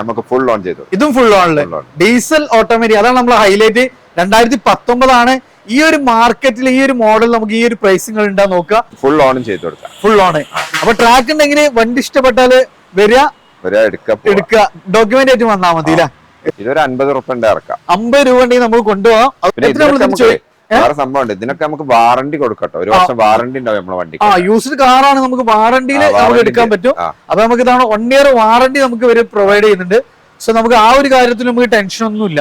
നമുക്ക് full on ചെയ്തു. ഇതും ഫുൾ ഓണിൽ ഡീസൽ ഓട്ടോമാറ്റിക് അതാണ് നമ്മൾ ഹൈലൈറ്റ് രണ്ടായിരത്തി പത്തൊമ്പതാണ് ഈ ഒരു മാർക്കറ്റിൽ ഈ ഒരു മോഡൽ നമുക്ക് ഈ ഒരു പ്രൈസിങ്ങൾ ഉണ്ടാ നോക്കുക. ഫുൾ ഓൺ ചെയ്തു കൊടുക്കാം. ഫുൾ ഓൺ അപ്പൊ ട്രാക്ക് ഉണ്ടെങ്കിൽ വണ്ടി ഇഷ്ടപ്പെട്ടാൽ വരിക. എടുക്കുക ഡോക്യുമെന്റ് ആയിട്ട് വന്നാൽ മതി ഇതൊരു അൻപത് ഇറക്കാം. അമ്പത് രൂപ ഉണ്ടെങ്കിൽ നമുക്ക് കൊണ്ടുപോകാം വേറെ സംഭവം ഉണ്ട് ഇതിനൊക്കെ നമുക്ക് വാറണ്ടി കൊടുക്കട്ടോ. ഒരു വർഷം വാറണ്ടി ഉണ്ടാവും നമ്മുടെ വണ്ടി ആ യൂസ്ഡ് കാറാണ് നമുക്ക് വാറണ്ടിയിൽ നമുക്ക് എടുക്കാൻ. പറ്റും. അപ്പൊ നമുക്ക് ഇതാണ് വൺ ഇയർ വാറണ്ടി നമുക്ക് ഇവർ പ്രൊവൈഡ് ചെയ്യുന്നുണ്ട്. സോ നമുക്ക് ആ ഒരു കാര്യത്തിൽ നമുക്ക് ടെൻഷൻ ഒന്നുമില്ല.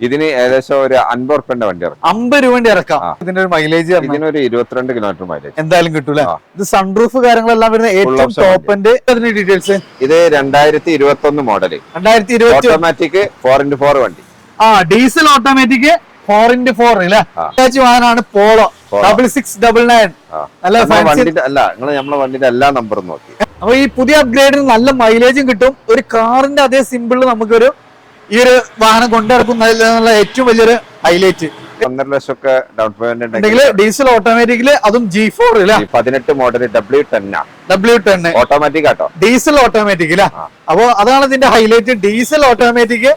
ഇതിന് ഏകദേശം ഒരു അൻപത് റുപ്യന്റെ വണ്ടി ഇറക്കാം അമ്പത് രൂപന്റെ ഇറക്കാം. ഇതിന്റെ ഒരു മൈലേജ് ഇതിനൊരു ഇരുപത്തിരണ്ട് കിലോമീറ്റർ മൈലേജ് എന്തായാലും കിട്ടൂല. ഇത് സൺറൂഫ് കാര്യങ്ങളെല്ലാം വരുന്ന ഏറ്റവും ടോപ്പിന്റെ അതിന്റെ ഡീറ്റെയിൽസ് ഇത് രണ്ടായിരത്തി ഇരുപത്തി ഒന്ന് മോഡൽ രണ്ടായിരത്തി ഇരുപത്തി ഓട്ടോമാറ്റിക് ഫോർ ഇന്റു ഫോർ വണ്ടി. ആ diesel automatic four into four അല്ലേ. വാഹനമാണ് Polo. Double six double nine. നല്ല അല്ല നിങ്ങൾ നമ്മളെ വണ്ടിന്റെ എല്ലാ നമ്പറും നോക്കി. അപ്പൊ ഈ പുതിയ അപ്ഗ്രേഡിന് നല്ല മൈലേജും കിട്ടും. ഒരു കാറിന്റെ അതേ സിമ്പിൾ നമുക്കൊരു ഈ ഒരു വാഹനം കൊണ്ടിറക്കുന്ന ഏറ്റവും വലിയൊരു ഹൈലൈറ്റ് ഒന്നര ലക്ഷം ഒക്കെ ഡൗൺ പേയ്മെന്റ് ഉണ്ടെങ്കിൽ ഡീസൽ ഓട്ടോമാറ്റിക്കിൽ അതും ജി ഫോർ പതിനെട്ട് model W ten W ten automatic auto. Diesel automatic അല്ലേ അപ്പൊ അതാണ് ഇതിന്റെ ഹൈലൈറ്റ് ഡീസൽ ഓട്ടോമാറ്റിക്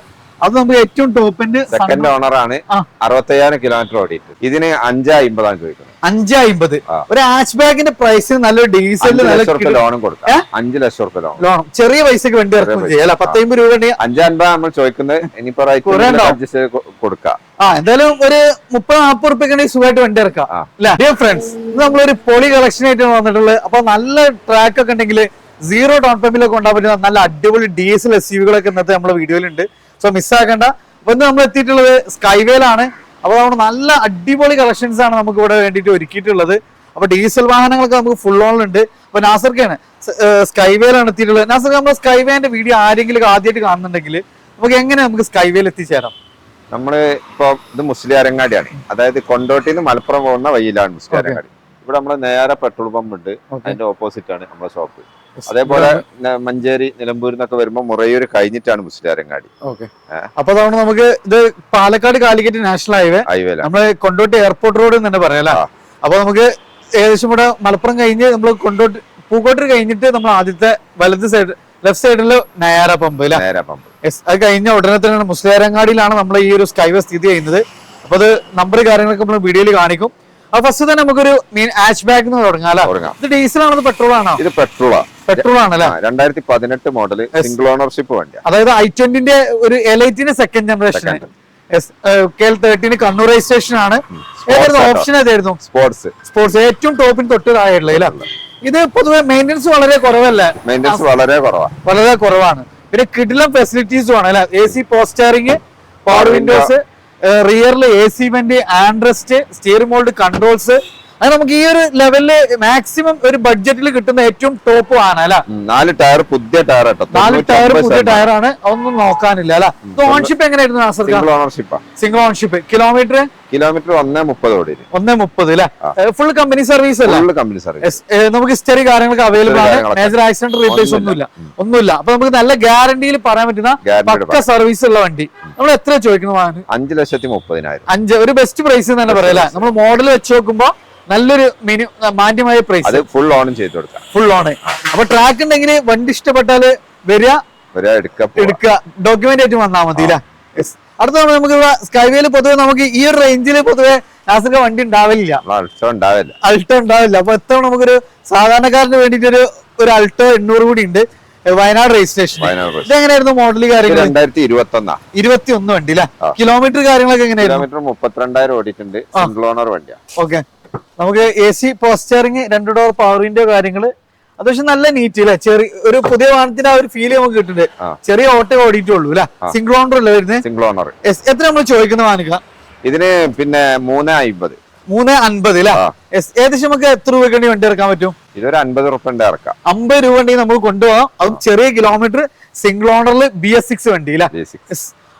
അത് നമുക്ക് ഏറ്റവും ടോപ്പിന്റെ സെക്കൻഡ് ഓണർ ആണ്. അറുപത്തയ്യായിരം കിലോമീറ്റർ ഓടിയിട്ട്. ഇതിന് അഞ്ച് അമ്പതാണ് ചോദിക്കുന്നത്. അഞ്ച് അമ്പത്. ഒരു ഹാച്ച് ബാഗിന്റെ പ്രൈസ് നല്ലൊരു നല്ല റുപ്യ ലോണും കൊടുക്കാം. അഞ്ചു ലക്ഷം റുപ്യ ലോൺ ലോൺ ചെറിയ പൈസക്ക് വേണ്ടി ഇറക്കും. ചെയ്യാം പത്തമ്പത് രൂപ അഞ്ച് അൻപത് നമ്മൾ ചോദിക്കുന്നത്. ഇനിയിപ്പോ റൈറ്റ് കൊടുക്കാം. ആ എന്തായാലും ഒരു മുപ്പത് നാൽപ്പത് റുപ്യക്കാണെങ്കിൽ സുഖമായിട്ട് വണ്ടി ഇറക്കാം. ഡിയർ ഫ്രണ്ട്സ് ഇത് നമ്മളൊരു പൊളി കളക്ഷൻ ആയിട്ട് വന്നിട്ടുള്ളത്. അപ്പൊ നല്ല ട്രാക്ക് ഒക്കെ ഉണ്ടെങ്കിൽ സീറോ ഡൗൺ പേയ്മെന്റിലൊക്കെ കൊണ്ടാൻ പറ്റുന്ന നല്ല അടിപൊളി ഡി എസ് എൽ എസ് യുകളൊക്കെ ഇന്നത്തെ നമ്മുടെ വീഡിയോയിലുണ്ട് സോ മിസ്സാക്കണ്ട അപ്പൊ ഇന്ന് നമ്മൾ എത്തിയിട്ടുള്ളത് സ്കൈവേലാണ് അപ്പോൾ നമ്മൾ നല്ല അടിപൊളി കളക്ഷൻസ് ആണ് നമുക്ക് ഇവിടെ വേണ്ടിയിട്ട് ഒരുക്കിയിട്ടുള്ളത്. അപ്പൊ ഡീസൽ വാഹനങ്ങളൊക്കെ നമുക്ക് ഫുൾ ഓൺ ഓണിലുണ്ട് അപ്പൊ നാസർക്കാണ് സ്കൈവേലാണ് എത്തിയിട്ടുള്ളത്. നാസർ നമ്മൾ സ്കൈവേന്റെ വീഡിയോ ആരെങ്കിലും ആദ്യമായിട്ട് കാണുന്നുണ്ടെങ്കിൽ നമുക്ക് എങ്ങനെ നമുക്ക് സ്കൈവേൽ എത്തിച്ചേരാം? നമ്മൾ ഇപ്പൊ ഇത് മുസ്ലിം അരങ്ങാടിയാണ്. അതായത് കൊണ്ടോട്ടിന്ന് മലപ്പുറം പോകുന്ന വഴിയിലാണ് മുസ്ലിം അരങ്ങാടി. ഇവിടെ നമ്മൾ നേരെ പെട്രോൾ പമ്പ് ഉണ്ട്. അതിന്റെ ഓപ്പോസിറ്റ് ആണ് നമ്മുടെ ഷോപ്പ് അതേപോലെ മഞ്ചേരി നിലമ്പൂരിൽ നിന്നൊക്കെ വരുമ്പോൾ മുറയൂർ കഴിഞ്ഞിട്ടാണ് മുസ്ലിരങ്ങാടി ഓക്കെ അപ്പൊ അതുകൊണ്ട് നമുക്ക് ഇത് Palakkad Calicut national highway highway നമ്മൾ കൊണ്ടോട്ടി എയർപോർട്ട് റോഡ് എന്ന് തന്നെ പറയാം അപ്പൊ നമുക്ക് ഏകദേശം ഇവിടെ മലപ്പുറം കഴിഞ്ഞ് നമ്മൾ കൊണ്ടോട്ടി പൂക്കോട്ടർ കഴിഞ്ഞിട്ട് നമ്മൾ ആദ്യത്തെ വലത് സൈഡ് ലെഫ്റ്റ് സൈഡിൽ നയാര പമ്പ് നയാര പമ്പ്. അത് കഴിഞ്ഞ ഉടനെ തന്നെയാണ് മുസ്ലിയാരങ്ങാടിയിലാണ് നമ്മൾ ഈ ഒരു സ്കൈവേ സ്ഥിതി ചെയ്യുന്നത്. അപ്പൊ അത് നമ്പർ കാര്യങ്ങളൊക്കെ നമ്മൾ വീഡിയോയിൽ കാണിക്കും. അപ്പൊ ഫസ്റ്റ് തന്നെ നമുക്കൊരു മീൻ ആച്ച് ബാഗ് തുടങ്ങാം അല്ലേ? ഇത് ഡീസൽ ആണോ? പെട്രോൾ ആണോ? ഇത് പെട്രോൾ പെട്രോൾ ആണല്ലേ രണ്ടായിരത്തി പതിനെട്ട് മോഡൽ സിംഗിൾ ഓണർഷിപ്പ് വണ്ടി അതായത് ഐ ട്വന്റിന്റെ ഒരു എലൈറ്റിന്റെ second generation Second. K L thirteen Kannur registration ആണ്. ഏതായിരുന്നു. ഓപ്ഷൻ ഏതായിരുന്നു? സ്പോർട്സ് സ്പോർട്സ് ഏറ്റവും ടോപ്പിന് തൊട്ട് താഴെയുള്ള ഇത് പൊതുവെ മെയിന്റെനൻസ് വളരെ കുറവല്ലേ? മെയിന്റെനൻസ് വളരെ കുറവാണ് വളരെ കുറവാണ്. പിന്നെ കിടിലം ഫെസിലിറ്റീസും ആണ് അല്ലെ? A C power steering power windows റിയറിൽ A C vent armrest steering mould controls അത് നമുക്ക് ഈ ഒരു ലെവലിൽ മാക്സിമം ഒരു ബഡ്ജറ്റിൽ കിട്ടുന്ന ഏറ്റവും ടോപ്പ് ആണ് അല്ല? നാല് ടയർ പുതിയ ടയർ നാല് ടയർ പുതിയ ടയർ ആണ്. അതൊന്നും നോക്കാനില്ല അല്ല? ഓൺഷിപ്പ് എങ്ങനെയായിരുന്നു single ownership single ownership kilometre kilometre ഒന്നേ മുപ്പത് ഓടി ഒന്നേ മുപ്പത് അല്ലെ? ഫുൾ കമ്പനി സർവീസ് അല്ല? ഫുൾ കമ്പനി സർവീസ് നമുക്ക് ഹിസ്റ്ററി കാര്യങ്ങളൊക്കെ അവൈലബിൾ ആണ്. മേജർ ആക്സിഡന്റ് റീപ്ലേസ് ഒന്നുമില്ല. ഒന്നുമില്ല. അപ്പൊ നമുക്ക് നല്ല ഗ്യാരണ്ടിയിൽ പറയാൻ പറ്റുന്ന പക്ക സർവീസ് ഉള്ള വണ്ടി. നമ്മൾ എത്ര ചോദിക്കുന്നു അഞ്ച് ലക്ഷത്തി മുപ്പതിനായിരം. അഞ്ച് ഒരു ബെസ്റ്റ് പ്രൈസ് തന്നെ പറയാം നമ്മൾ മോഡൽ വെച്ച് നോക്കുമ്പോ നല്ലൊരു മെനു മാന്യമായ പ്രൈസ് അത് ഫുൾ ഓൺ ചെയ്ത് കൊടുക്കാം. ഫുൾ ഓൺ അപ്പൊ ട്രാക്ക് ഉണ്ടെങ്കിൽ വണ്ടി ഇഷ്ടപ്പെട്ടാൽ വരിക എടുക്കുക ഡോക്യുമെന്റ് ആയിട്ട് വന്നാൽ മതി അടുത്ത തവണ നമുക്ക് സ്കൈവേൽ സ്കൈവേയിൽ പൊതുവെ നമുക്ക് ഈ ഒരു റേഞ്ചിൽ പൊതുവെ നാസിക വണ്ടി ഉണ്ടാവില്ല അൾട്ടോ ഉണ്ടാവില്ല. അൾട്ടോ ഉണ്ടാവില്ല. അപ്പൊ എത്ര നമുക്കൊരു സാധാരണക്കാരന് വേണ്ടിട്ട് ഒരു ഒരു അൾട്ടോ എണ്ണൂറ് കൂടി ഉണ്ട്. വയനാട് രജിസ്ട്രേഷൻ. ഇതെങ്ങനെയായിരുന്നു മോഡൽ കാര്യങ്ങൾ രണ്ടായിരത്തി ഇരുപത്തി ഒന്നാ ഇരുപത്തി ഒന്ന് വണ്ടി അല്ലെ കിലോമീറ്റർ കാര്യങ്ങളൊക്കെ എങ്ങനെയായിരുന്നു? മുപ്പത്തിരണ്ടായിരം ഓടിയിട്ടുണ്ട്. സിംഗിൾ ഓണർ വണ്ടിയാ. ഓക്കെ നമുക്ക് എ സി പോസ്റ്ററിങ് രണ്ട് ഡോർ പവർ വിൻഡോ കാര്യങ്ങൾ അത്യാവശ്യം നല്ല നീറ്റ് അല്ലെ ചെറിയ ഒരു പുതിയ വാഹനത്തിന്റെ ആ ഒരു ഫീൽ നമുക്ക് കിട്ടുന്നുണ്ട്. ചെറിയ ഓട്ടോ ഓടിയിട്ടുള്ളൂ അല്ലെ സിംഗിൾ ഓണർ അല്ലേ വരുന്നത്? സിംഗിൾ ഓണർ എത്ര നമ്മൾ ചോദിക്കുന്ന വാഹനിക്ക? ഇതിന് പിന്നെ മൂന്ന് അമ്പത് മൂന്ന് അൻപത് അല്ലെ. ഏകദേശം നമുക്ക് എത്ര രൂപയ്ക്ക് വണ്ടി ഇറക്കാൻ പറ്റും? ഇതൊരു അൻപത് റുപ്യന്റെ ഇറക്കാം. അമ്പത് രൂപ ഉണ്ടെങ്കിൽ നമുക്ക് കൊണ്ടുപോകാം. അതും ചെറിയ കിലോമീറ്റർ സിംഗിൾ ഓണറിൽ ബി എസ് സിക്സ് വണ്ടി അല്ലെ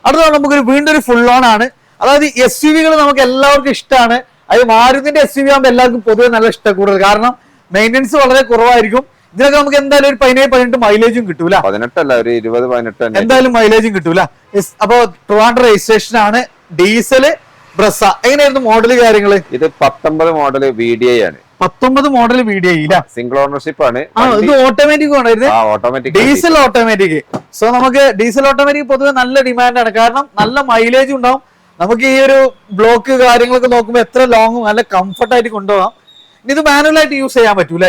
അടുത്ത നമുക്കൊരു വീണ്ടും ഒരു ഫുൾ ഓൺ ആണ്. അതായത് എസ് യു വികൾ നമുക്ക് എല്ലാവർക്കും ഇഷ്ടമാണ്. അത് മാരുതിന്റെ എസ് യു വി ആകുമ്പോൾ എല്ലാവർക്കും പൊതുവെ നല്ല ഇഷ്ടം കൂടുതൽ. കാരണം മെയിന്റനൻസ് വളരെ കുറവായിരിക്കും. ഇതിനൊക്കെ നമുക്ക് എന്തായാലും ഒരു പതിനേഴ് പതിനെട്ട് മൈലേജും കിട്ടൂല. പതിനെട്ടല്ല ഒരു ഇരുപത് പതിനെട്ട് എന്തായാലും മൈലേജും കിട്ടൂല. അപ്പോ ട്രിവാൻഡ്ര രജിസ്ട്രേഷൻ ആണ് ഡീസൽ ബ്രസ എങ്ങനെയായിരുന്നു മോഡൽ കാര്യങ്ങൾ ഇത് പത്തൊമ്പത് മോഡൽ വി ഡി ഐ ആണ്. പത്തൊമ്പത് മോഡൽ വി ഡി ഐ ഇല്ല. സിംഗിൾ ഓണർഷിപ്പ് ആണ്. ആ ഇത് automatic automatic diesel automatic so നമുക്ക് ഡീസൽ ഓട്ടോമാറ്റിക് പൊതുവെ നല്ല ഡിമാൻഡ് ആണ്. കാരണം നല്ല മൈലേജ് ഉണ്ടാവും. നമുക്ക് ഈ ഒരു ബ്ലോക്ക് കാര്യങ്ങളൊക്കെ നോക്കുമ്പോൾ എത്ര ലോങ്ങും നല്ല കംഫർട്ട് ആയിട്ട് കൊണ്ടുപോകാം. ഇനി ഇത് മാനുവൽ ആയിട്ട് യൂസ് ചെയ്യാൻ പറ്റൂല.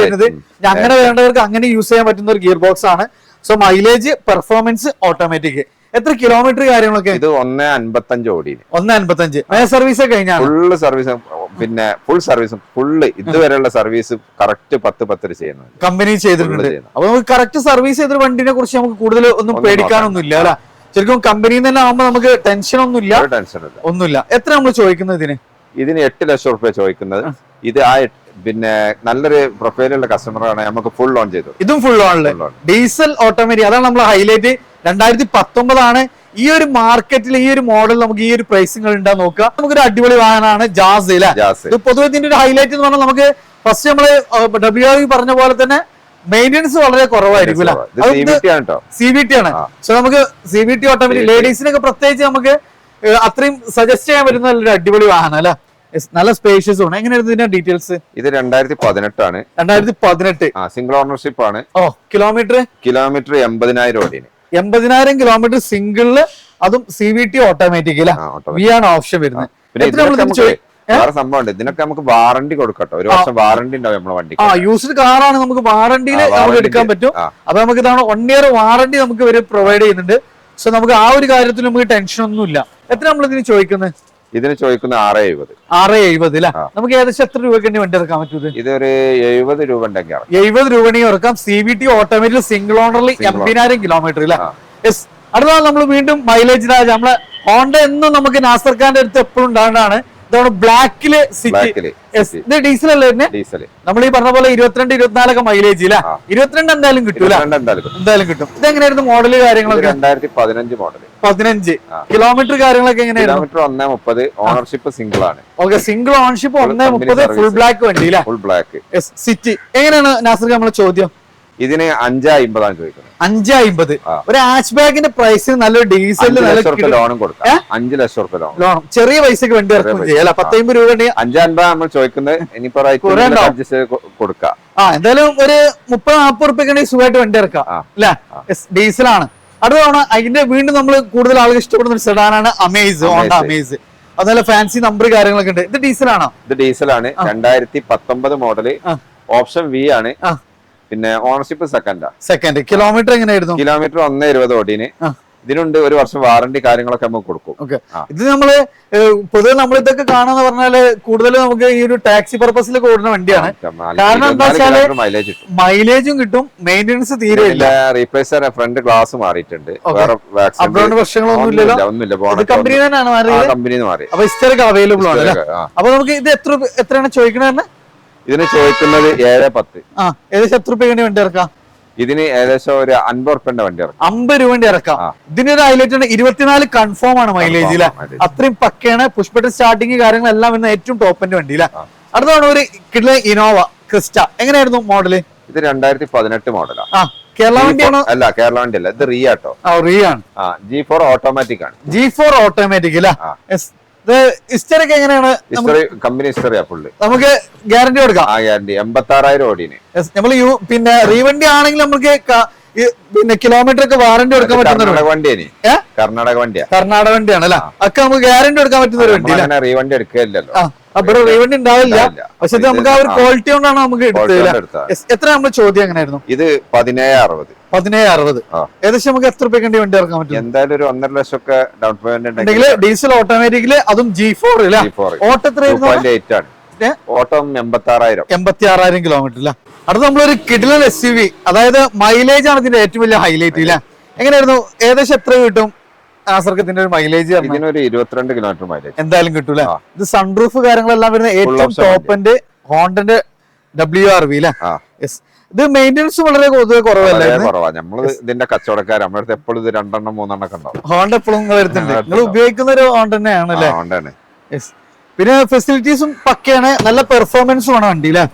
വരുന്നത് അങ്ങനെ വേണ്ടവർക്ക് അങ്ങനെ യൂസ് ചെയ്യാൻ പറ്റുന്ന ഒരു ഗിയർ ബോക്സ് ആണ്. സോ മൈലേജ് പെർഫോമൻസ് ഓട്ടോമാറ്റിക് എത്ര കിലോമീറ്റർ കാര്യങ്ങളൊക്കെ? ഇത് ഒന്ന് അൻപത്തഞ്ച് ഓടി ഒന്ന് അൻപത്തഞ്ച്. സർവീസ് കഴിഞ്ഞാണ്? ഫുള്ള് സർവീസ് പിന്നെ ഫുൾ സർവീസും ഫുള്ള് ഇതുവരെയുള്ള സർവീസ് കറക്റ്റ് പത്ത് പത്ത് ചെയ്യുന്നത് കമ്പനി ചെയ്തിട്ടുണ്ട്. അപ്പൊ നമുക്ക് കറക്റ്റ് സർവീസ് ചെയ്തൊരു വണ്ടിനെ കുറിച്ച് നമുക്ക് കൂടുതൽ ഒന്നും പേടിക്കാനൊന്നും ഇല്ല അല്ലെ? ശരിക്കും കമ്പനിയിൽ തന്നെ ആവുമ്പോ നമുക്ക് ടെൻഷൻ ഒന്നുമില്ല. ടെൻഷൻ ഇല്ല. ഒന്നുമില്ല. എത്ര നമ്മൾ ചോദിക്കുന്നത് ഇതിന്? ഇതിന് എട്ട് ലക്ഷം റുപ്യ ചോദിക്കുന്നത്. ഇത് ആ പിന്നെ നല്ലൊരു പ്രൊഫൈലുള്ള കസ്റ്റമറാണ് നമുക്ക് ഫുൾ ഓൺ ചെയ്തു. ഇതും ഫുൾ ഓണിൽ. ഡീസൽ ഓട്ടോമാറ്റിക് അതാണ് നമ്മൾ ഹൈലൈറ്റ് രണ്ടായിരത്തി പത്തൊമ്പതാണ് ഈ ഒരു മാർക്കറ്റിൽ ഈ ഒരു മോഡൽ നമുക്ക് ഈ ഒരു പ്രൈസിങ്ങൾ ഉണ്ടാ നോക്കുക. നമുക്കൊരു അടിപൊളി വാഹനമാണ് ജാസ് ഇത് പൊതുവെ ഇതിന്റെ ഒരു ഹൈലൈറ്റ് എന്ന് പറഞ്ഞാൽ നമുക്ക് ഫസ്റ്റ് നമ്മൾ ഡബ്ല്യു ആർ പറഞ്ഞ പോലെ തന്നെ മെയിന്റെനൻസ് വളരെ കുറവായിരിക്കും സി ബി ടി ആണ് സി നമുക്ക് സി ബി ടി ഓട്ടോമാറ്റിക് ലേഡീസിനൊക്കെ പ്രത്യേകിച്ച് നമുക്ക് അത്രയും സജസ്റ്റ് ചെയ്യാൻ പറ്റുന്ന നല്ലൊരു അടിപൊളി വാഹനം അല്ലെ? നല്ല സ്പേഷ്യസ് ആണ്. എങ്ങനെയായിരുന്നു ഇതിന്റെ ഡീറ്റെയിൽസ് ഇത് രണ്ടായിരത്തി പതിനെട്ടാണ് രണ്ടായിരത്തി പതിനെട്ട് സിംഗിൾ ഓണർഷിപ്പ് ആണ്. ഓ കിലോമീറ്റർ കിലോമീറ്റർ എൺപതിനായിരം ഓടിന്. എൺപതിനായിരം കിലോമീറ്റർ സിംഗിളിൽ അതും സി വി ടി ഓട്ടോമാറ്റിക് അല്ല? ആ, automatic. വി ആണ് ഓപ്ഷൻ വരുന്നത്. വേറെ സംഭവം ഉണ്ട് ഇതിനൊക്കെ നമുക്ക് വാറണ്ടി കൊടുക്കട്ടോ. ഒരു വർഷം വാറണ്ടി ഉണ്ടാവും നമ്മുടെ വണ്ടി ആ യൂസ്ഡ് കാറാണ് നമുക്ക് വാറണ്ടിയിൽ നമുക്ക് എടുക്കാൻ. പറ്റും. അപ്പൊ നമുക്ക് ഇതാണ് വൺ ഇയർ വാറണ്ടി നമുക്ക് ഇവർ പ്രൊവൈഡ് ചെയ്യുന്നുണ്ട്. സോ നമുക്ക് ആ ഒരു കാര്യത്തിൽ നമുക്ക് ടെൻഷൻ ഒന്നുമില്ല. എത്ര നമ്മൾ ഇതിന് ചോദിക്കുന്നത് ഇതിന് ചോദിക്കുന്ന ആറ് എഴുപത്. ആറ് എഴുപത് അല്ലെ നമുക്ക് ഏകദേശം എത്ര രൂപയ്ക്ക് വണ്ടി ഇറക്കാൻ പറ്റൂത് ഇതൊരു എഴുപത് രൂപ ഉണ്ടെങ്കിൽ. എഴുപത് രൂപ ഇറക്കാം. C V T automatic single ഓണറിൽ എൺപതിനായിരം കിലോമീറ്റർ അല്ലെ. യെസ് അടുത്ത നമ്മൾ വീണ്ടും മൈലേജ് രാജ് നമ്മളെ ഹോണ്ട എന്നും നമുക്ക് നാസർ ഖാന്റെ അടുത്ത് എപ്പോഴും ഉണ്ടാകുന്നതാണ് ഇതാണ് ബ്ലാക്കിൽ സിറ്റി ഇത് ഡീസൽ അല്ലേ ഡീസൽ നമ്മൾ ഈ പറഞ്ഞ പോലെ ഇരുപത്തിരണ്ട് ഇരുപത്തിനാലൊക്കെ മൈലേജ് ഇല്ല. ഇരുപത്തിരണ്ട് എന്തായാലും കിട്ടൂല. എന്തായാലും കിട്ടും. ഇതെങ്ങനെയായിരുന്നു മോഡൽ കാര്യങ്ങളൊക്കെ? രണ്ടായിരത്തി പതിനഞ്ച് മോഡൽ പതിനഞ്ച്. കിലോമീറ്റർ കാര്യങ്ങളൊക്കെ എങ്ങനെയായിരുന്നു? കിലോമീറ്റർ ഒന്നേ മുപ്പത് ഓണർഷിപ്പ് സിംഗിൾ ആണ്. ഓക്കെ സിംഗിൾ ഓണർഷിപ്പ് ഒന്നേ മുപ്പത് ഫുൾ ബ്ലാക്ക് വണ്ടി ഫുൾ ബ്ലാക്ക് സിറ്റി എങ്ങനെയാണ് നാസർ നമ്മളെ ചോദ്യം? ഇതിന് അഞ്ച് അമ്പതാണ് ചോദിക്കുന്നത് അഞ്ച് അമ്പത്. ഒരു ഹാച്ച് ബാഗിന്റെ പ്രൈസ് നല്ലൊരു നല്ല റുപ്യ ലോണും കൊടുക്കാം? അഞ്ച് ലക്ഷം റുപ്യ ലോൺ ലോൺ ചെറിയ പൈസക്ക് വണ്ടി ഇറക്കും. ചെയ്യാം. പത്തമ്പത് രൂപ ഉണ്ടെങ്കിൽ അഞ്ച് അൻപത് നമ്മൾ ചോദിക്കുന്നത്. ഇനിയിപ്പോ. അഡ്ജസ്റ്റ് കൊടുക്കാം. ആ എന്തായാലും ഒരു മുപ്പത് റുപ്യക്ക് ഉണ്ടെങ്കിൽ സുഖമായിട്ട് വണ്ടി ഇറക്കാം. അല്ലേ? ഡീസലാണ് അടുത്ത തവണ അതിന്റെ വീണ്ടും നമ്മൾ കൂടുതൽ ആളുകൾ ഇഷ്ടപ്പെടുന്ന ഒരു സെഡാനാണ് അമേസ്. അമേസ് അതുപോലെ ഫാൻസി നമ്പർ കാര്യങ്ങളൊക്കെ ഉണ്ട്. ഇത് ഡീസലാണോ ഇത് ഡീസലാണ് രണ്ടായിരത്തി പത്തൊമ്പത് മോഡൽ. ഓപ്ഷൻ വി ആണ്. പിന്നെ ഓണർഷിപ്പ് സെക്കൻഡാ സെക്കൻഡ് കിലോമീറ്റർ എങ്ങനെയായിരുന്നു? കിലോമീറ്റർ ഒന്ന് ഇരുപത് ഓടിന്. ഇതിനുണ്ട് ഒരു വർഷം വാറണ്ടി കാര്യങ്ങളൊക്കെ നമുക്ക് കൊടുക്കും. ഇത് നമ്മൾ പൊതുവെ നമ്മൾ ഇതൊക്കെ കാണാന്ന് പറഞ്ഞാൽ കൂടുതലും നമുക്ക് ഈ ഒരു ടാക്സി പർപ്പസിൽ കൂടുന്ന വണ്ടിയാണ്. കാരണം എന്താ വെച്ചാൽ മൈലേജ് കിട്ടും. മെയിന്റെനൻസ് തീരെ ഇല്ല റീപ്ലേസർ ഫ്രണ്ട് ഗ്ലാസ് മാറിയിട്ടുണ്ട്. പ്രശ്നങ്ങളൊന്നും ഇല്ലല്ലോ? കമ്പനി തന്നെയാണ് മാറിയത്? കമ്പനിന്ന് മാറി. അപ്പൊ ഹിസ്റ്ററിക്ക് അവൈലബിൾ ആണ്. അപ്പൊ നമുക്ക് ഇത് എത്ര എത്രയാണ് ചോദിക്കണത് ഇതിന് ചോദിക്കുന്നത് ഏഴ് പത്ത്. ആ ഏകദേശം എത്ര രൂപയാണ് വണ്ടി ഇറക്കാം? ഇതിന് ഏകദേശം ഒരു അൻപത് റുപ്യന്റെ വണ്ടി ഇറക്കും. അമ്പത് രൂപ വണ്ടി ഇറക്കാം. ഇതിന് ഇതിന്റെ ഒരു ഹൈലൈറ്റ് ആണ് ഇരുപത്തിനാല് കൺഫേം ആണ് മൈലേജ് mileage. അത്രയും പക്കയാണ്. പുഷ്പട്ട് സ്റ്റാർട്ടിങ് കാര്യങ്ങളെല്ലാം വരുന്ന ഏറ്റവും ടോപ്പിന്റെ വണ്ടി അല്ലെ അടുത്താണ് ഒരു കിഡ്ല ഇനോവ ക്രിസ്റ്റ എങ്ങനെയായിരുന്നു മോഡൽ ഇത് രണ്ടായിരത്തി പതിനെട്ട് മോഡലാണ് ആ കേരള വണ്ടിയാണോ? അല്ല കേരള വണ്ടി അല്ല. ഇത് റീ ആട്ടോ റീ ആണ്. ജി ഫോർ ഓട്ടോമാറ്റിക് ആണ്. ജി ഫോർ ഓട്ടോമാറ്റിക് അല്ലെ ഒക്കെ ഹിസ്റ്ററിക്ക് എങ്ങനെയാണ് ഹിസ്റ്ററി കമ്പനി ഹിസ്റ്ററിയാ ഫുള്ള് നമുക്ക് ഗ്യാരണ്ടി കൊടുക്കാം. ആ ഗ്യാരണ്ടി എൺപത്തി ആറായിരം ഓടിന് നമ്മൾ യു പിന്നെ റീവണ്ടി ആണെങ്കിൽ നമുക്ക് പിന്നെ കിലോമീറ്റർ ഒക്കെ വാറണ്ടി കൊടുക്കാൻ പറ്റുന്ന കർണാടക വണ്ടിയാണ് കർണാടക വണ്ടിയാ. കർണാടക വണ്ടിയാണ് അല്ലെ? ഒക്കെ നമുക്ക് ഗ്യാരണ്ടി കൊടുക്കാൻ പറ്റുന്ന ഒരു വണ്ടി റീവണ്ടി എടുക്കില്ലല്ലോ ആ അപ്പൊ റീവണ്ടി ഉണ്ടാവില്ല. പക്ഷെ ഇത് നമുക്ക് ആ ഒരു ക്വാളിറ്റി കൊണ്ടാണ് നമുക്ക് എടുത്തത്. എത്ര നമ്മൾ ചോദ്യം എങ്ങനെയായിരുന്നു? ഇത് പതിനേഴ് അറുപത്. പതിനേഴ് അറുപത്. ഏകദേശം നമുക്ക് എത്ര രൂപയ്ക്ക് വണ്ടി ഇറക്കാൻ പറ്റും? എന്തായാലും ഒരു ഒന്നര ലക്ഷം ഒക്കെ ഡൗൺ പേയ്മെന്റ് ഉണ്ടെങ്കിൽ ഡീസൽ ഓട്ടോമാറ്റിക്കിൽ അതും ജി ഫോർ ഓട്ടോ എത്രയായിരുന്നു? ഓട്ടം എൺപത്തി ആറായിരം എൺപത്തി ആറായിരം കിലോമീറ്റർ അല്ല? അടുത്ത നമ്മളൊരു കിഡിലൻ എസ് യു വി അതായത് മൈലേജ് ആണ് ഇതിന്റെ ഏറ്റവും വലിയ ഹൈലൈറ്റ് ഇല്ല എങ്ങനെയായിരുന്നു? ഏകദേശം എത്ര കിട്ടും? ആസർക്കത്തിന്റെ ഒരു മൈലേജ് ഇതിനൊരു ഇരുപത്തിരണ്ട് കിലോമീറ്റർ മൈലേജ് എന്തായാലും കിട്ടൂല. ഇത് സൺറൂഫ് കാര്യങ്ങളെല്ലാം വരുന്ന ഏറ്റവും ടോപ്പിന്റെ ഹോണ്ടന്റെ ഡബ്ല്യു ആർ വി അല്ലെ ഇത് മെയിന്റെനൻസ് വളരെ പൊതുവെ കുറവല്ലേ കുറവാ. നമ്മൾ ഇതിന്റെ കച്ചവടക്കാർ നമ്മുടെ എപ്പോഴും ഇത് രണ്ടെണ്ണം മൂന്നെണ്ണം ഒക്കെ ഉണ്ടാവും. ഹോണ്ട എപ്പോഴും വരുന്നുണ്ട്. നിങ്ങൾ ഉപയോഗിക്കുന്ന ഒരു ഹോണ്ട തന്നെയാണ് അല്ലേ യെസ് പിന്നെ ഫെസിലിറ്റീസും പക്കയാണ്. നല്ല പെർഫോമൻസും ആണ് വണ്ടി അല്ലേ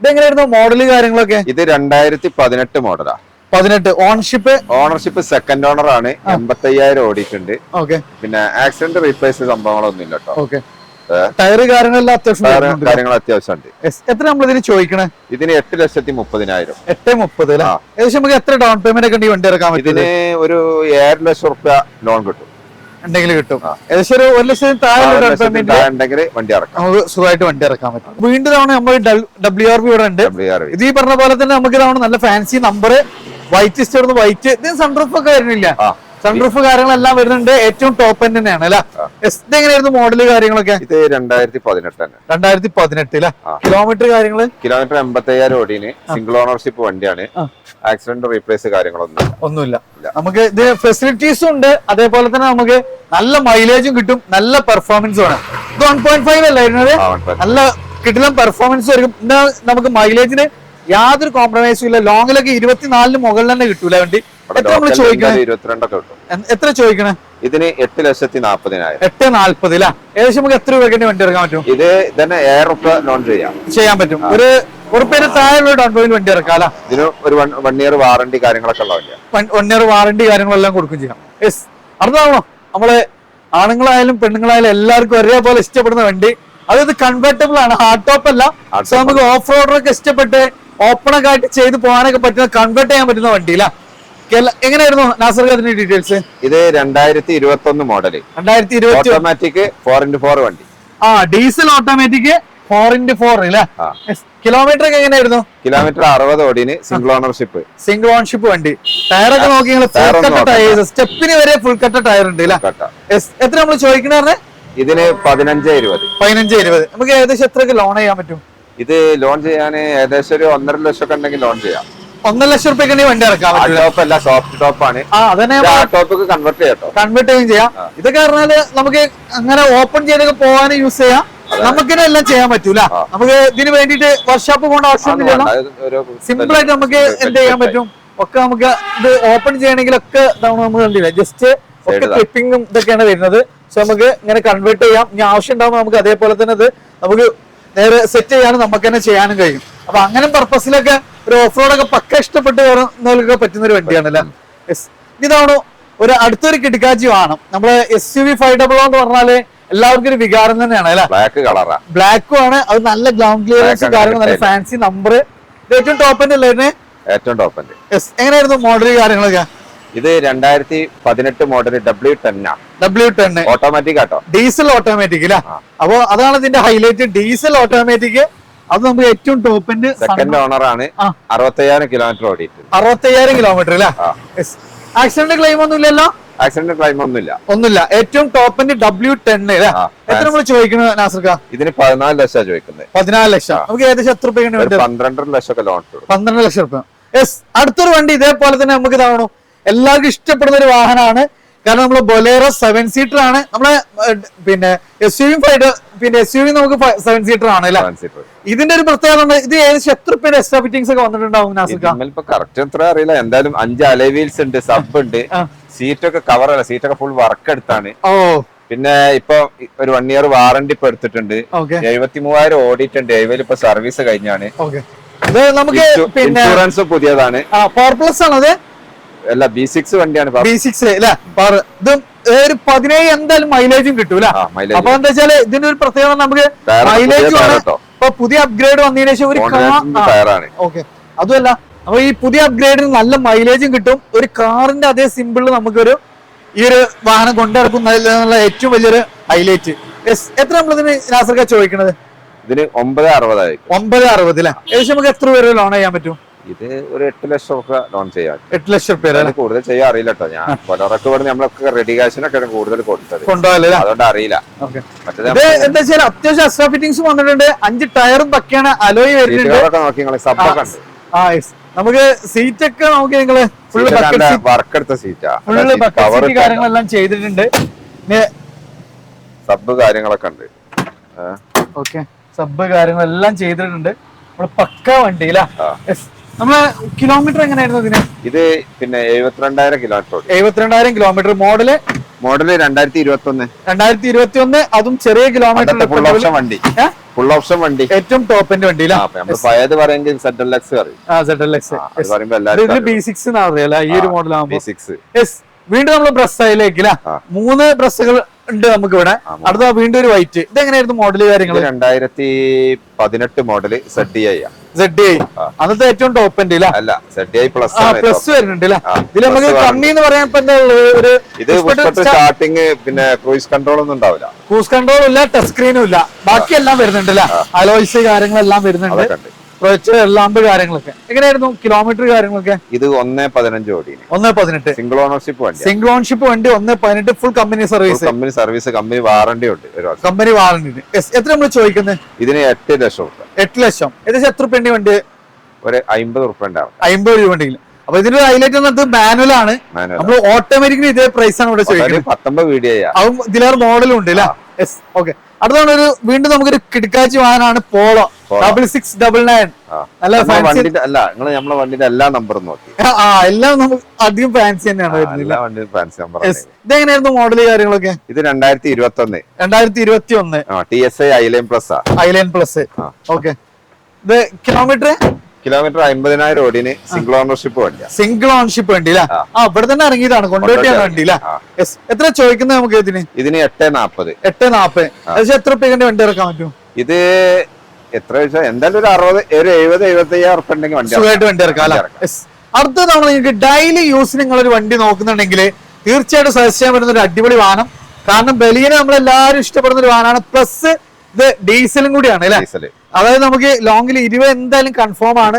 ഇതെങ്ങനെയായിരുന്നു മോഡൽ കാര്യങ്ങളൊക്കെ? ഇത് രണ്ടായിരത്തി പതിനെട്ട് മോഡലാ പതിനെട്ട്. ഓണർഷിപ്പ് ഓണർഷിപ്പ് സെക്കൻഡ് ഓണർ ആണ്. എൺപത്തി അയ്യായിരം ഓടിയിട്ടുണ്ട്. ഓക്കെ പിന്നെ ആക്സിഡന്റ് റീപ്ലേസ് സംഭവങ്ങളൊന്നും ഇല്ല കേട്ടോ ഓക്കെ ടയർ കാര്യങ്ങളെല്ലാം അത്യാവശ്യം കാര്യങ്ങൾ അത്യാവശ്യമുണ്ട്. എത്ര നമ്മൾ ഇതിന് ചോദിക്കണേ? ഇതിന് എട്ട് ലക്ഷത്തി മുപ്പതിനായിരം. എട്ട് മുപ്പത്. ഏകദേശം നമുക്ക് എത്ര ഡൗൺ പേയ്മെന്റ് ഒക്കെ വണ്ടി ഇറക്കാൻ ഇതിന് ഒരു ഏഴ് ലക്ഷം റുപ്യ ലോൺ കിട്ടും. ഉണ്ടെങ്കിൽ കിട്ടും. ഏകദേശം ഒരു ഒരു ലക്ഷത്തിന് താഴെ ഉണ്ടെങ്കിൽ വണ്ടി ഇറക്കാം. നമുക്ക് സുഖമായിട്ട് വണ്ടി ഇറക്കാൻ പറ്റും. വീണ്ടും തവണ നമ്മൾ ഡബ്ല്യു ആർ ബി ഇവിടെ ഉണ്ട്. ഇത് ഈ പറഞ്ഞ പോലെ തന്നെ നമുക്ക് ഇതാണ് നല്ല ഫാൻസി നമ്പർ വൈറ്റ് സ്റ്റോർന്ന് വൈറ്റ് ഇതിന് സൺറൂഫ് ഒക്കെ വരുന്നില്ല. സൺറൂഫ് കാര്യങ്ങളെല്ലാം വരുന്നുണ്ട്. ഏറ്റവും ടോപ്പ് എൻഡ് തന്നെയാണ് അല്ലെ? എങ്ങനെയായിരുന്നു മോഡൽ കാര്യങ്ങളൊക്കെ? ഇത് രണ്ടായിരത്തി പതിനെട്ട് തന്നെ. രണ്ടായിരത്തി പതിനെട്ട്. കിലോമീറ്റർ കാര്യങ്ങൾ കിലോമീറ്റർ എൺപത്തി അയ്യായിരം ഓടിന് സിംഗിൾ ഓണർഷിപ്പ് വണ്ടിയാണ്. ആക്സിഡന്റ് റീപ്ലേസ് കാര്യങ്ങളൊന്നും ഒന്നുമില്ല. നമുക്ക് ഇത് ഫെസിലിറ്റീസും ഉണ്ട്. അതേപോലെ തന്നെ നമുക്ക് നല്ല മൈലേജും കിട്ടും. നല്ല പെർഫോമൻസും ആണ്. ഇത് വൺ പോയിന്റ് ഫൈവ് അല്ല വരുന്നത്? ആ, 1.5. നല്ല കിട്ടില്ല പെർഫോമൻസ് വരും നമുക്ക് മൈലേജിന് യാതൊരു കോംപ്രമൈസും ഇല്ല. ലോങ്ങിലൊക്കെ ഇരുപത്തിനാലിന് മുകളിൽ തന്നെ കിട്ടൂല വണ്ടി? എത്ര ചോദിക്കണേ? ഇതിന് എട്ട് ലക്ഷത്തി നാപ്പതിനായിരം എട്ട് നാല്പത് അല്ല ഏകദേശം നമുക്ക് എത്ര രൂപയ്ക്ക് വണ്ടി ഇറക്കാൻ പറ്റും? ഇത് തന്നെ ഏഴ് റുപ്യ ലോൺ ചെയ്യാം. ചെയ്യാൻ പറ്റും. ഒരു ഉറപ്പേര് താഴെ ഡൗൺ പേയ്മെന്റ് വണ്ടി ഇറക്കാം അല്ല ഇതിന് ഒരു വൺ ഇയർ വാറണ്ടി കാര്യങ്ങളൊക്കെ ഉള്ള വൺ ഇയർ വാറണ്ടി കാര്യങ്ങളെല്ലാം കൊടുക്കും ചെയ്യാം. യെസ് അർത്ഥമാണോ നമ്മൾ ആണുങ്ങളായാലും പെണ്ണുങ്ങളായാലും എല്ലാവർക്കും ഒരേപോലെ ഇഷ്ടപ്പെടുന്ന വണ്ടി. അതായത് കൺവേർട്ടബിൾ ആണ്. ഹാർഡ് ടോപ്പ് അല്ല നമുക്ക് ഓഫ് റോഡറൊക്കെ ഇഷ്ടപ്പെട്ട് ഓപ്പൺ ഒക്കെ ആയിട്ട് ചെയ്ത് പോകാനൊക്കെ പറ്റുന്ന കൺവേർട്ട് ചെയ്യാൻ പറ്റുന്ന വണ്ടി എങ്ങനെയായിരുന്നു നാസർ അതിന്റെ ഡീറ്റെയിൽസ് ഇത് രണ്ടായിരത്തി ഇരുപത്തി ഒന്ന് മോഡൽ രണ്ടായിരത്തി ഇരുപത്തി ഓട്ടോമാറ്റിക് ഫോർ ഇന്റു ഫോർ വണ്ടി ആ diesel automatic four into four അല്ലേ കിലോമീറ്റർ ഒക്കെ എങ്ങനെയായിരുന്നു? കിലോമീറ്റർ അറുപത് ഓടിന് സിംഗിൾ ഓണർഷിപ്പ് സിംഗിൾ ഓണർഷിപ്പ് വണ്ടി. ടയറൊക്കെ നോക്കി നിങ്ങൾ ഫുൾ Tyre കട്ട ടയർ സ്റ്റെപ്പിന് വരെ ഫുൾ കട്ട ടയർ ഉണ്ട് അല്ലേ എത്ര നമ്മൾ ചോദിക്കണ ഇതിന് പതിനഞ്ച് ഇരുപത്. പതിനഞ്ച് ഇരുപത്. നമുക്ക് ഏകദേശം എത്രയൊക്കെ ലോൺ ചെയ്യാൻ പറ്റും? ഇത് ലോൺ ചെയ്യാൻ ഏകദേശം ഒരു ഒന്നര ലക്ഷം ഒക്കെ ഉണ്ടെങ്കിൽ ലോൺ ചെയ്യാം. ഒന്നര ലക്ഷം റുപ്യക്ക് വണ്ടി ഇറക്കാം. ടോപ്പ് അല്ല സോഫ്റ്റ് ടോപ്പ് ആണ്. ആ അതന്നെ ആ ടോപ്പ് കൺവേർട്ട് ചെയ്യട്ടോ കൺവേർട്ട് ചെയ്യും ചെയ്യാം. ഇതൊക്കെ പറഞ്ഞാൽ നമുക്ക് അങ്ങനെ ഓപ്പൺ ചെയ്തൊക്കെ പോകാൻ യൂസ് ചെയ്യാം. നമുക്കിനെ എല്ലാം ചെയ്യാൻ പറ്റൂല. നമുക്ക് ഇതിന് വേണ്ടിട്ട് വർക്ക്ഷോപ്പ് പോകേണ്ട ആവശ്യം ഇല്ലല്ലോ സിമ്പിൾ ആയിട്ട് നമുക്ക് എന്ത് ചെയ്യാൻ പറ്റും? ഒക്കെ നമുക്ക് ഇത് ഓപ്പൺ ചെയ്യണമെങ്കിലൊക്കെ തവണ നമ്മൾ കണ്ടില്ല? ജസ്റ്റ് ഒക്കെ ഇതാ. ക്ലിപ്പിങ്ങും ഇതൊക്കെയാണ് വരുന്നത്. സോ നമുക്ക് ഇങ്ങനെ കൺവേർട്ട് ചെയ്യാം. ഇനി ആവശ്യം ഉണ്ടാകുമ്പോൾ നമുക്ക് അതേപോലെ തന്നെ അത് നമുക്ക് നേരെ സെറ്റ് ചെയ്യാനും നമുക്ക് തന്നെ ചെയ്യാനും കഴിയും. അപ്പൊ അങ്ങനെ പർപ്പസിലൊക്കെ ഒരു ഓഫ് റോഡൊക്കെ പക്ക ഇഷ്ടപ്പെട്ട് വരുന്നവർക്കൊക്കെ പറ്റുന്ന ഒരു വണ്ടിയാണല്ലേ ഇതാണോ ഒരു അടുത്തൊരു കിടക്കാച്ചി വേണം നമ്മൾ S U V five double എന്ന് പറഞ്ഞാൽ എല്ലാവർക്കും ഒരു വികാരം തന്നെയാണ് അല്ലെ? ബ്ലാക്ക് കളറാ ബ്ലാക്കും ആണ്. അത് നല്ല ഗ്രൗണ്ട് ക്ലിയറൻസ് കാര്യങ്ങൾ നല്ല ഫാൻസി നമ്പർ ഏറ്റവും ടോപ്പ് അല്ലേ ഏറ്റവും ടോപ്പ് എങ്ങനെയായിരുന്നു മോഡൽ കാര്യങ്ങളൊക്കെ? ഇത് രണ്ടായിരത്തി പതിനെട്ട് model W ten W ten automatic auto. Diesel automatic അല്ലേ അപ്പോ അതാണ് ഇതിന്റെ ഹൈലൈറ്റ് ഡീസൽ ഓട്ടോമാറ്റിക് അത് നമുക്ക് ഏറ്റവും ടോപ്പിന്റെ സെക്കൻഡ് ഓണർ ആണ്. അറുപത്തയ്യായിരം കിലോമീറ്റർ ഓടിയിട്ട് അറുപത്തയ്യായിരം കിലോമീറ്റർ അല്ലേ. ആക്സിഡന്റ് ക്ലെയിം ഒന്നും ഇല്ലല്ലോ ആക്സിഡന്റ് ക്ലെയിം ഒന്നുമില്ല. ഒന്നുമില്ല. ഏറ്റവും ടോപ്പിന്റെ ഡബ്ല്യു ടെൻ എത്ര നമ്മൾ ചോദിക്കുന്നത് നാസർക്ക? ഇതിന് പതിനാല് ലക്ഷം ചോദിക്കുന്നത്. പതിനാല് ലക്ഷം. നമുക്ക് ഏകദേശം എത്ര രൂപ പന്ത്രണ്ടര ലക്ഷം ഒക്കെ ലോൺ പന്ത്രണ്ട് ലക്ഷം റുപ്യ യെസ് അടുത്തൊരു വണ്ടി ഇതേപോലെ തന്നെ നമുക്ക് ഇതാവണം. എല്ലാവർക്കും ഇഷ്ടപ്പെടുന്ന ഒരു വാഹനമാണ്. കാരണം നമ്മൾ ബൊലേറോ സെവൻ സീറ്റർ ആണ്. നമ്മളെ പിന്നെ എസ് യു ഫൈഡ് പിന്നെ എസ് യു വി നമുക്ക് സെവൻ സീറ്റർ ആണ് അല്ലേ? ഇതിന്റെ ഒരു പ്രത്യേകത ഉണ്ട് ഇത് ഏകദേശം എത്ര പേര് എക്സ്ട്രാ ഫിറ്റിംഗ്സ് ഒക്കെ വന്നിട്ടുണ്ടാവും കറക്റ്റ് എത്ര അറിയില്ല. എന്തായാലും അഞ്ച് അലവീൽസ് ഉണ്ട് സബ് ഉണ്ട്. സീറ്റ് സീറ്റൊക്കെ കവർ അല്ല. സീറ്റൊക്കെ ഫുൾ വർക്ക് എടുത്താണ്. ഓ. പിന്നെ ഇപ്പൊ ഒരു വൺ ഇയർ വാറണ്ടി ഇപ്പൊ എടുത്തിട്ടുണ്ട്. എഴുപത്തി മൂവായിരം ഓടിയിട്ടുണ്ട്. എഴുപതിൽ ഇപ്പൊ സർവീസ് കഴിഞ്ഞാണ്. നമുക്ക് ഇൻഷുറൻസ് പുതിയതാണ്. ഫോർ പ്ലസ് ആണ് ആണത് അല്ല ബി സിക്സ് വണ്ടിയാണ്. ബി സിക്സ് ഇതും ഒരു പതിനേഴ് എന്തായാലും മൈലേജും കിട്ടൂല. അപ്പൊ എന്താ വെച്ചാൽ ഇതിന്റെ ഒരു പ്രത്യേകത നമുക്ക് മൈലേജ്. ഇപ്പൊ പുതിയ അപ്ഗ്രേഡ് വന്നതിന് ശേഷം ഒരു ഓക്കെ അതുമല്ല അപ്പൊ ഈ പുതിയ അപ്ഗ്രേഡിന് നല്ല മൈലേജും കിട്ടും. ഒരു കാറിന്റെ അതേ സിമ്പിളിൽ നമുക്കൊരു ഈ ഒരു വാഹനം കൊണ്ടിറക്കും എന്നുള്ള ഏറ്റവും വലിയൊരു ഹൈലൈറ്റ് എത്ര നമ്മളിതിന് നാസർക്ക ചോദിക്കണത്? ഇതിന് ഒമ്പത് അറുപതായി ഒമ്പത് അറുപതിലെ ഏകദേശം നമുക്ക് എത്ര പേര് ലോൺ ചെയ്യാൻ പറ്റും? ഇത് ഒരു എട്ട് ലക്ഷം ഒക്കെ ലോൺ ചെയ്യാം എട്ട് ലക്ഷം പേര് അതിന് കൂടുതൽ ചെയ്യാൻ അറിയില്ല കേട്ടോ ഞാൻ പലർക്ക് ഇവിടെ നമ്മളൊക്കെ റെഡി കാശിനൊക്കെ കൂടുതൽ കൊടുത്തത്. അതുകൊണ്ട് അറിയില്ല. എന്താ വെച്ചാൽ അത്യാവശ്യം അസ്ട്രാ ഫിറ്റിംഗ്സ് വന്നിട്ടുണ്ട്. അഞ്ച് ടയറും പക്കയാണ് അലോയ് വരുന്നുണ്ട്. നോക്കി സബ്ബൊക്കെ ഉണ്ട്. നമുക്ക് സീറ്റ് ഒക്കെ നോക്കി നിങ്ങൾ ഫുള്ള് വർക്ക് എടുത്ത സീറ്റാ ഫുള്ള് കാര്യങ്ങളെല്ലാം ചെയ്തിട്ടുണ്ട്. സബ് കാര്യങ്ങളൊക്കെ ഉണ്ട്? ഓക്കെ സബ് കാര്യങ്ങളെല്ലാം ചെയ്തിട്ടുണ്ട്. നമ്മൾ പക്ക വണ്ടിയിലാ. നമ്മളെ കിലോമീറ്റർ എങ്ങനെയായിരുന്നു ഇതിന്? ഇത് പിന്നെ എഴുപത്തിരണ്ടായിരം കിലോമീറ്റർ എഴുപത്തിരണ്ടായിരം കിലോമീറ്റർ മോഡൽ മോഡൽ രണ്ടായിരത്തി ഇരുപത്തി ഒന്ന് രണ്ടായിരത്തി ഇരുപത്തി ഒന്ന് അതും ചെറിയ കിലോമീറ്റർ ഫുൾ ഓപ്ഷൻ വണ്ടി. ഫുൾ ഓപ്ഷൻ വണ്ടി ഏറ്റവും ടോപ്പിന്റെ വണ്ടി പഴയത് പറയുമെങ്കിൽ സെഡ് എൽ എക്സ് പറയും. ആ സെഡ് എൽ എക്സ് ആ, അത് പറയുമ്പോ ഇതിൽ എല്ലാവരും ബി സിക്സ് ഈ ഒരു മോഡൽ ബി ആകുമ്പോൾ സിക്സ് വീണ്ടും നമ്മൾ ബ്രസ് സൈഡിലേക്ക് മൂന്ന് ബ്രസ്സുകൾ ഉണ്ട് നമുക്ക് ഇവിടെ അടുത്ത വീണ്ടും ഒരു വൈറ്റ് ഇത് എങ്ങനെയായിരുന്നു മോഡൽ കാര്യങ്ങൾ രണ്ടായിരത്തി പതിനെട്ട് മോഡൽ സെഡ് ആ. അന്നത്തെ ഏറ്റവും ടോപ്പ് ഉണ്ട് അല്ല പ്ലസ് വരുന്നുണ്ട് ഇതിൽ നമുക്ക് കമ്മി എന്ന് പറയാൻ ഒരു ഇത് സ്റ്റാർട്ടിങ് പിന്നെ ക്രൂയിസ് കൺട്രോൾ ഒന്നും ഉണ്ടാവില്ല. ക്രൂസ് കൺട്രോളും ഇല്ല ടച്ച് സ്ക്രീനും ഇല്ല. ബാക്കി എല്ലാം വരുന്നുണ്ട് അലോയ്സ് കാര്യങ്ങളെല്ലാം വരുന്നുണ്ട്. ഉണ്ട് ലാമ്പ് കാര്യങ്ങളൊക്കെ. എങ്ങനെയായിരുന്നു കിലോമീറ്റർ കാര്യങ്ങളൊക്കെ? ഇത് ഒന്നേ പതിനഞ്ച് ഓടിന് ഒന്നേ പതിനെട്ട്. സിംഗിൾ ഓണർഷിപ്പ് വണ്ടി സിംഗിൾ ഓണർഷിപ്പ് വണ്ടി ഒന്നേ പതിനെട്ട് full company service company service company warranty ഉണ്ട് കമ്പനി വാറണ്ടി എത്ര നമ്മൾ ചോദിക്കുന്നത് ഇതിന് എട്ട് ലക്ഷം എട്ട് ലക്ഷം. ഏകദേശം എത്ര റുപ്യന്റെ വണ്ടി? ഒരു അമ്പത് ഉറുപ്പ ഉണ്ടാവും അമ്പത് രൂപ ഉണ്ടെങ്കിൽ. അപ്പൊ ഇതിന്റെ ഹൈലൈറ്റ് എന്നത് മാനുവൽ ആണ്. നമ്മൾ ഓട്ടോമാറ്റിക്കലി ഇതേ പ്രൈസ് ആണ് ഇവിടെ ചോദിക്കുന്നത്. പത്തൊമ്പത് വീഡിയോ ചെയ്യാം അതും ഇതിലേറെ മോഡലും ഉണ്ട് അല്ലേ? ഓക്കെ അടുത്താണ് ഒരു വീണ്ടും നമുക്കൊരു കിടക്കാച്ചി വാഹനമാണ് Polo. Double six double nine. നല്ല ഫാൻസി അല്ല നിങ്ങൾ നമ്മളെ വണ്ടിന്റെ എല്ലാ നമ്പറും നോക്കി. ആ എല്ലാം നമുക്ക് അധികം ഫാൻസി തന്നെയാണ് വരുന്നത് ഫാൻസി നമ്പർ ഇതെങ്ങനെയായിരുന്നു മോഡൽ കാര്യങ്ങളൊക്കെ? ഇത് രണ്ടായിരത്തി ഇരുപത്തി ഒന്ന് രണ്ടായിരത്തി ഇരുപത്തി ഒന്ന് T S I highline plus highline plus. Okay ഇത് കിലോമീറ്റർ കിലോമീറ്റർ അമ്പതിനായിരം ഓടിന് സിംഗിൾ ഓണർഷിപ്പ് വണ്ടിയാ. സിംഗിൾ ഓണർഷിപ്പ് വണ്ടി ആ. ഇവിടെ തന്നെ ഇറങ്ങിയതാണ്. കൊണ്ടോട്ടിയാണ് വണ്ടി. എത്ര ചോദിക്കുന്നത് നമുക്ക് ഇതിന്? ഇതിന് എട്ട് നാപ്പത്. എട്ട് നാപ്പത്. എത്ര റുപ്യന്റെ വണ്ടി ഇറക്കാൻ പറ്റും? ഇത് എത്ര വെച്ചാൽ എന്തായാലും ഒരു അറുപത് ഒരു എഴുപത് എഴുപത്തി അയ്യായിരം ഉറുപ്പ ഉണ്ടെങ്കിൽ വണ്ടി സുഖമായിട്ട് വണ്ടി ഇറക്കാം അടുത്ത തവണ നിങ്ങൾക്ക് ഡെയിലി യൂസ് നിങ്ങൾ ഒരു വണ്ടി നോക്കുന്നുണ്ടെങ്കിൽ തീർച്ചയായിട്ടും സജസ്റ്റ് ചെയ്യാൻ പറ്റുന്ന ഒരു അടിപൊളി വാഹനം. കാരണം ബലിയനെ നമ്മൾ എല്ലാവരും ഇഷ്ടപ്പെടുന്ന ഒരു വാഹനമാണ്. പ്ലസ് ഇത് ഡീസലും കൂടിയാണ് അല്ലേ? ഡീസൽ അതായത് നമുക്ക് ലോങ്ങിൽ ഇരുപത് എന്തായാലും കൺഫേം ആണ്.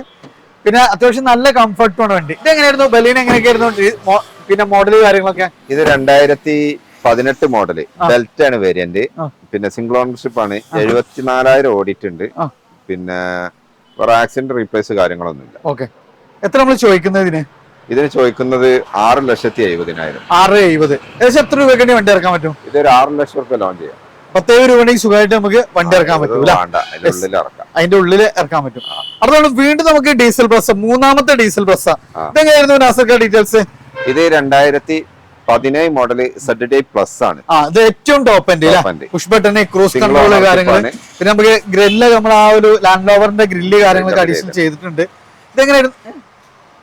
പിന്നെ അത്യാവശ്യം നല്ല കംഫർട്ടുമാണ് വണ്ടി. ഇത് എങ്ങനെയായിരുന്നു ബലീൻ എങ്ങനെയൊക്കെയായിരുന്നു ആയിരുന്നു പിന്നെ മോഡൽ കാര്യങ്ങളൊക്കെ? ഇത് രണ്ടായിരത്തി പതിനെട്ട് മോഡൽ ഡെൽറ്റ ആണ് വേരിയന്റ് പിന്നെ സിംഗിൾ ഓണർഷിപ്പ് ആണ്. എഴുപത്തിനാലായിരം ഓഡിറ്റ് ഉണ്ട് പിന്നെ വേറെ ആക്സിഡന്റ് റീപ്ലേസ് കാര്യങ്ങളൊന്നും ഇല്ല ഓക്കെ എത്ര നമ്മൾ ചോദിക്കുന്നത് ഇതിന്? ചോദിക്കുന്നത് ആറ് ലക്ഷത്തി എഴുപതിനായിരം. ആറ് എഴുപത്. ഏകദേശം എത്ര രൂപയ്ക്ക് വണ്ടി ഇറക്കാൻ പറ്റും? ഇതൊരു ആറ് ലക്ഷം റുപ്യ ലോൺ ചെയ്യാം. പത്തേഴ് രൂപ സുഖമായിട്ട് നമുക്ക് വണ്ടി ഇറക്കാൻ പറ്റും അതിന്റെ ഉള്ളിൽ ഇറക്കാൻ പറ്റും. അതുകൊണ്ട് വീണ്ടും നമുക്ക് ഡീസൽ ബസ് മൂന്നാമത്തെ ഡീസൽ ബസ്. ഇതെങ്ങനെയായിരുന്നു നാസർക്ക ഡീറ്റെയിൽസ്? ഇത് രണ്ടായിരത്തി പതിനേഴ് മോഡൽ സെഡ് ഡേ പ്ലസ് ആണ്. ഇത് ഏറ്റവും top end push button cruise control കാര്യങ്ങൾ പിന്നെ നമുക്ക് ഗ്രില്ല് നമ്മൾ ആ ഒരു ലാൻഡ് റോവറിന്റെ ഗ്രില്ല് കാര്യങ്ങളൊക്കെ അഡീഷൻ ചെയ്തിട്ടുണ്ട്. ഇതെങ്ങനെയായിരുന്നു?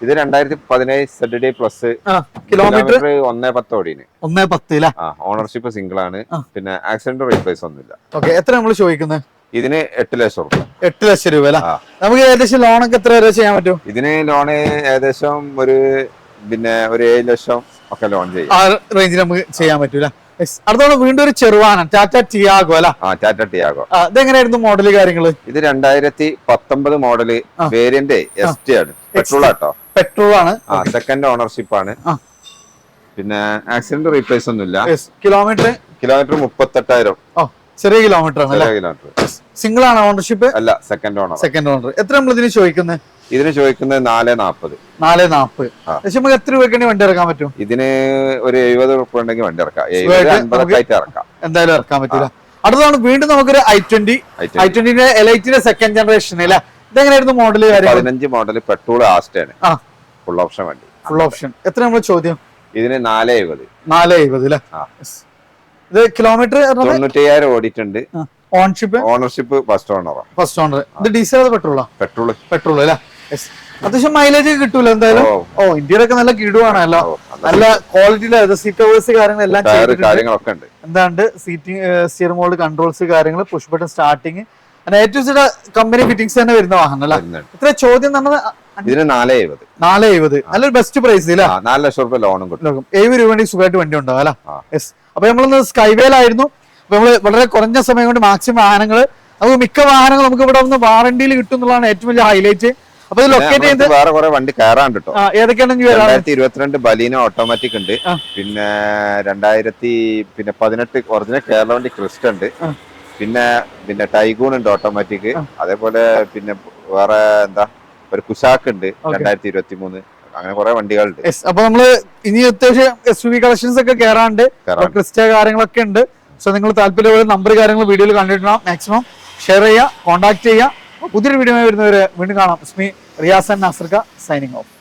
ഇത് രണ്ടായിരത്തി പതിനേഴ് സെഡ് ഡേ പ്ലസ് കിലോമീറ്റർ ഒന്നേ പത്ത് ഓടിന്. ഒന്നേ പത്ത് ഓണർഷിപ്പ് സിംഗിൾ ആണ്. പിന്നെ ആക്സിഡന്റ് റീപ്ലേസ് ഒന്നുമില്ല. ഓക്കെ എത്ര നമ്മൾ ചോദിക്കുന്നത് ഇതിന് എട്ട് ലക്ഷം റുപ്യ എട്ട് ലക്ഷം രൂപ നമുക്ക് ഏകദേശം ലോണൊക്കെ എത്ര വരെ ചെയ്യാൻ പറ്റും? ഇതിന് ലോണ് ഏകദേശം ഒരു പിന്നെ ഒരു ഏഴ് ലക്ഷം ഒക്കെ ലോൺ ചെയ്യും. ആ റേഞ്ചിൽ നമുക്ക് ചെയ്യാൻ പറ്റൂല? അടുത്തോളം വീണ്ടും ഒരു ചെറുവാനം ടാറ്റ ടിയാഗോ അല്ല? ആ ടാറ്റ ടിയാഗോ ഇതെങ്ങനെയായിരുന്നു മോഡൽ കാര്യങ്ങൾ? ഇത് രണ്ടായിരത്തി പത്തൊമ്പത് മോഡൽ വേരിയന്റ് എസ് ടി ആണ്. Petrol auto. പെട്രോൾ ആണ്. ആ സെക്കൻഡ് ഓണർഷിപ്പ് ആണ്. പിന്നെ ആക്സിഡന്റ് റീപ്ലേസ് ഒന്നുമില്ല. കിലോമീറ്റർ കിലോമീറ്റർ മുപ്പത്തെട്ടായിരം. ഓ ചെറിയ കിലോമീറ്റർ ആണ് കിലോമീറ്റർ സിംഗിൾ ആണ് ഓണർഷിപ്പ് അല്ല സെക്കൻഡ് ഓണർ സെക്കൻഡ് ഓണർ എത്ര നമ്മൾ ഇതിന് ചോദിക്കുന്നത് ഇതിന് ചോദിക്കുന്നത് നാല് നാപ്പത് നാല് നാപ്പത് നമുക്ക് എത്ര രൂപയ്ക്ക് വണ്ടി ഇറക്കാൻ പറ്റും? ഇതിന് ഒരു എഴുപത് ഉറുപ്പ ഉണ്ടെങ്കിൽ വണ്ടി ഇറക്കാം. എഴുപത് ഇറക്കാം. എന്തായാലും ഇറക്കാൻ പറ്റില്ല അടുത്താണ് വീണ്ടും നമുക്കൊരു ഐ ട്വന്റി I20. ഐ ട്വന്റിന്റെ എലൈറ്റിന്റെ സെക്കൻഡ് ജനറേഷൻ അല്ലേ? ഇതെങ്ങനെയായിരുന്നു മോഡൽ പതിനഞ്ച് മോഡൽ പെട്രോൾ ആസ്റ്റാണ്. ഫുൾ ഓപ്ഷൻ വണ്ടി. ഫുൾ ഓപ്ഷൻ എത്ര നമ്മൾ ചോദ്യം? ഇതിന് നാല് എഴുപത്. നാല് എഴുപത് അല്ലേ. ഇത് കിലോമീറ്റർ തൊണ്ണൂറ്റയ്യായിരം ഓടിയിട്ടുണ്ട്. ഓൺഷിപ്പ് ഓണർഷിപ്പ് ഫസ്റ്റ് ഓണറാണ് ഫസ്റ്റ് ഓണർ ഇത് ഡീസൽ പെട്രോളാ പെട്രോൾ പെട്രോൾ അല്ലേ. അത്യാവശ്യം മൈലേജ് കിട്ടൂല എന്തായാലും? ഓ. ഇന്ത്യയിലൊക്കെ നല്ല കിടുവാണല്ലോ. നല്ല ക്വാളിറ്റിയിലാണ് സീറ്റ് കവേഴ്സ് കാര്യങ്ങളെല്ലാം കാര്യങ്ങളൊക്കെ ഉണ്ട്. എന്താണ്ട്? സീറ്റിംഗ് സ്റ്റിയർ മോൾഡ് കൺട്രോൾസ് കാര്യങ്ങൾ പുഷ് ബട്ടൺ സ്റ്റാർട്ടിങ് ഏറ്റവും ചില കമ്പനി ഫിറ്റിംഗ്സ് തന്നെ വരുന്ന വാഹനം അല്ല ഇത്ര ചോദ്യം നമ്മൾ ഇതിന് നാല് എഴുപത്. നാല് എഴുപത്. നല്ലൊരു ബെസ്റ്റ് പ്രൈസ് നാല് ലക്ഷം റുപ്യ ലോണും കിട്ടും. എഴുപത് രൂപ വേണ്ടി സുഖമായിട്ട് വണ്ടി ഉണ്ടാവും അല്ല. യെസ് അപ്പൊ നമ്മളിന്ന് സ്കൈവേലായിരുന്നു അപ്പൊ നമ്മൾ വളരെ കുറഞ്ഞ സമയം കൊണ്ട് മാക്സിമം വാഹനങ്ങൾ നമുക്ക് മിക്ക വാഹനങ്ങൾ നമുക്ക് ഇവിടെ ഒന്ന് വാറണ്ടിയിൽ കിട്ടും എന്നുള്ളതാണ് ഏറ്റവും വലിയ ഹൈലൈറ്റ് അപ്പൊ ഇത് ലൊക്കേറ്റ് ചെയ്ത് വേറെ കുറെ വണ്ടി കയറാണ്ട് കേട്ടോ വരാം രണ്ടായിരത്തി ഇരുപത്തിരണ്ട് ബലീനോ ഓട്ടോമാറ്റിക് ഉണ്ട്. പിന്നെ രണ്ടായിരത്തി പിന്നെ പതിനെട്ട് ഒറിജിനൽ കേരള വണ്ടി ക്രിസ്റ്റ ഉണ്ട്. പിന്നെ പിന്നെ ടൈഗൂൺ ഉണ്ട് ഓട്ടോമാറ്റിക് അതേപോലെ പിന്നെ വേറെ എന്താ ഒരു കുശാക്ക് ഉണ്ട്. രണ്ടായിരത്തി ഇരുപത്തി മൂന്ന് അങ്ങനെ കുറെ വണ്ടികളുണ്ട്. അപ്പൊ നമ്മൾ ഇനി അത്യാവശ്യം എസ് യു വി കളക്ഷൻസ് ഒക്കെ കേറാണ്ട് കയറാണ്ട്. ക്രിസ്റ്റ കാര്യങ്ങളൊക്കെ ഉണ്ട്. സോ നിങ്ങൾ താല്പര്യമുള്ള നമ്പർ കാര്യങ്ങൾ വീഡിയോയിൽ കണ്ടിട്ടുണ്ടാവും. മാക്സിമം ഷെയർ ചെയ്യുക കോൺടാക്ട് ചെയ്യുക. പുതിയൊരു വീഡിയോ വരുന്നവരെ വീണ്ടും കാണാം. സ്മി റിയാസൻ നാസർക്ക സൈനിങ് ഓഫ്